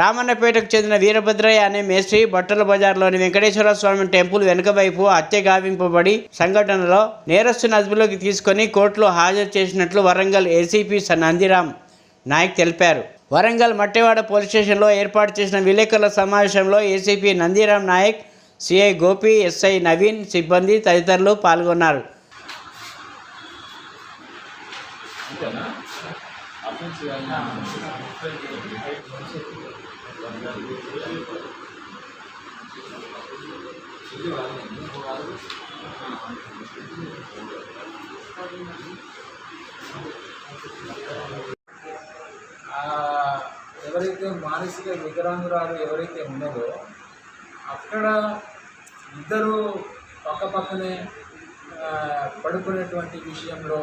రామన్నపేటకు చెందిన వీరభద్రయ్య అనే మేస్త్రి బట్టల బజార్లోని వెంకటేశ్వర స్వామి టెంపుల్ వెనుక వైపు హత్య గావింపబడి సంఘటనలో నేరస్తుని అదుపులోకి తీసుకొని కోర్టులో హాజరు చేసినట్లు వరంగల్ ఏసీపీ నందిరామ్ నాయక్ తెలిపారు. వరంగల్ మట్టెవాడ పోలీస్ స్టేషన్లో ఏర్పాటు చేసిన విలేకరుల సమావేశంలో ACP Nandiram Naik CI Gopi SI Naveen సిబ్బంది తదితరులు పాల్గొన్నారు. ఆ, ఎవరైతే మానసిక వికలాంగురాలు ఎవరైతే ఉన్నదో అక్కడ ఇద్దరు పక్క పక్కనే పడుకునేటువంటి విషయంలో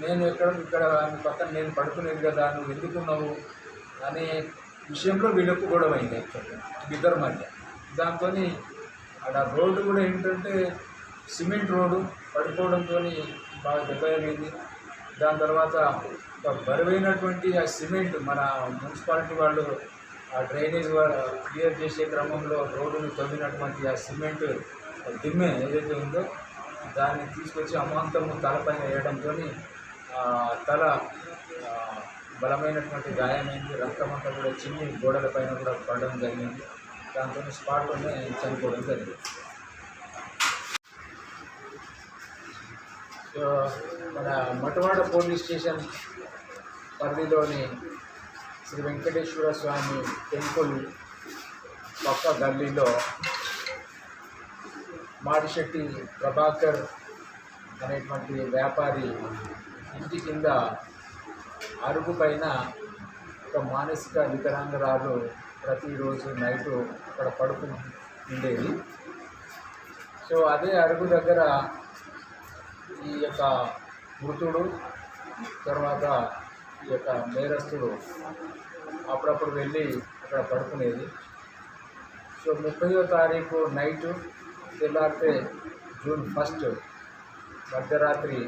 నేను ఎక్కడ ఇక్కడ పక్కన నేను పడుకునేది కదా నువ్వు ఎందుకున్నావు అనే విషయంలో వీళ్ళకు గొడవ అయింది యాక్చువల్గా ఇద్దరి మధ్య. దాంతో అక్కడ రోడ్డు కూడా ఏంటంటే సిమెంట్ రోడ్డు పడిపోవడంతో బాగా దెబ్బ అయింది దాని తర్వాత ఒక బరువైనటువంటి ఆ సిమెంట్ మన మున్సిపాలిటీ వాళ్ళు ఆ డ్రైనేజ్ క్లియర్ చేసే క్రమంలో రోడ్డును తవ్వినటువంటి ఆ సిమెంట్ దిమ్మె ఏదైతే ఉందో దాన్ని తీసుకొచ్చి అమాంతము తలపైన వేయడంతో తల బలమైనటువంటి గాయమైంది. రక్తం అంతా కూడా చిన్ని గోడల పైన కూడా పడడం జరిగింది. దాంతో స్పాట్లోనే చనిపోవడం జరిగింది. సో మన మటువాడ పోలీస్ స్టేషన్ పరిధిలోని శ్రీ వెంకటేశ్వర స్వామి టెంపుల్ పక్క గల్లీలో మాడిశెట్టి ప్రభాకర్ అనేటువంటి వ్యాపారి ఇంటి కింద అరుగు పైన ఒక మానసిక వికలాంగరాలు ప్రతిరోజు నైటు అక్కడ పడుకుని ఉండేది సో అదే అరుగు దగ్గర ఈ యొక్క మృతుడు తర్వాత ఈ యొక్క నేరస్తుడు అప్పుడప్పుడు వెళ్ళి అక్కడ పడుకునేది. సో ముప్పయో తారీఖు నైటు తెల్లారితే జూన్ ఫస్ట్ మధ్యరాత్రి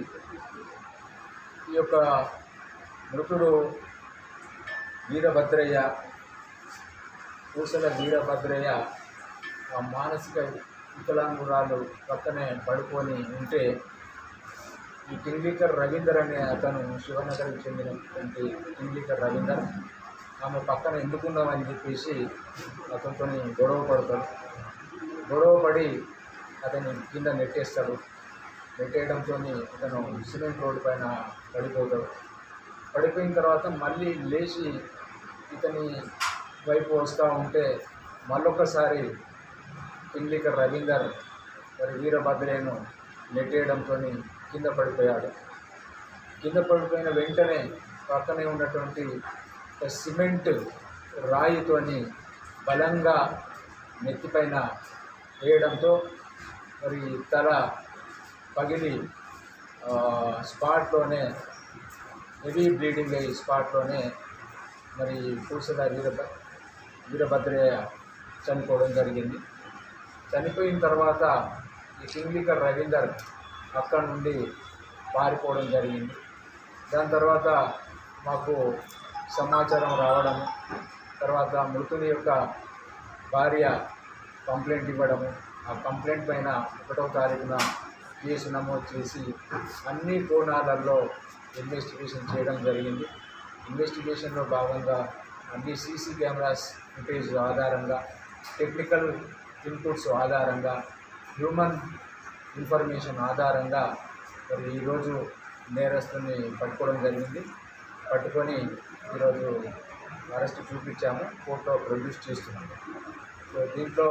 ఈ యొక్క మృతుడు వీరభద్రయ్య పూసల వీరభద్రయ్య ఆ మానసిక వికలాంగురాలు పక్కనే పడుకొని ఉంటే ఈ కింగ్లీకర్ రవీందర్ అనే అతను శివనగర్కి చెందినటువంటి కింగ్లీకర్ రవీందర్. ఆమె పక్కన ఎందుకున్నామని చెప్పేసి అతనితో గొడవ పడతాడు. గొడవ పడి అతని కింద నెట్టేస్తాడు. పెట్టేయడంతో అతను సిమెంట్ రోడ్డు పైన పడిపోతాడు. పడిపోయిన తర్వాత మళ్ళీ లేచి ఇతని వైపు వస్తూ ఉంటే మళ్ళొకసారి కింగ్లీకర్ రవీందర్ మరి వీరభద్రేను నెట్టేయడంతో కింద పడిపోయాడు. కింద పడిపోయిన వెంటనే పక్కనే ఉన్నటువంటి సిమెంట్ రాయితోని బలంగా నెత్తిపైన వేయడంతో మరి తల పగిలి స్పాట్లోనే హెవీ బ్లీడింగ్ అయ్యి స్పాట్లోనే మరి పూసల వీరభ వీరభద్రయ్య చనిపోవడం జరిగింది. చనిపోయిన తర్వాత ఈ కింగ్లికర్ రవీందర్ అక్కడ నుండి పారిపోవడం జరిగింది. దాని తర్వాత మాకు సమాచారం రావడం తర్వాత మృతుని యొక్క భార్య కంప్లైంట్ ఇవ్వడము ఆ కంప్లైంట్ పైన ఒకటో తారీఖున కేసు నమోదు చేసి అన్ని కోణాలలో ఇన్వెస్టిగేషన్ చేయడం జరిగింది. ఇన్వెస్టిగేషన్లో భాగంగా అన్ని సీసీ కెమెరాస్ ఫుటేజ్ ఆధారంగా టెక్నికల్ ఇన్పుట్స్ ఆధారంగా హ్యూమన్ ఇన్ఫర్మేషన్ ఆధారంగా మరి ఈరోజు నేరస్తుని పట్టుకోవడం జరిగింది. పట్టుకొని ఈరోజు అరెస్ట్ చూపించాము. కోర్టులో ప్రొడ్యూస్ చేస్తున్నాము. సో దీంట్లో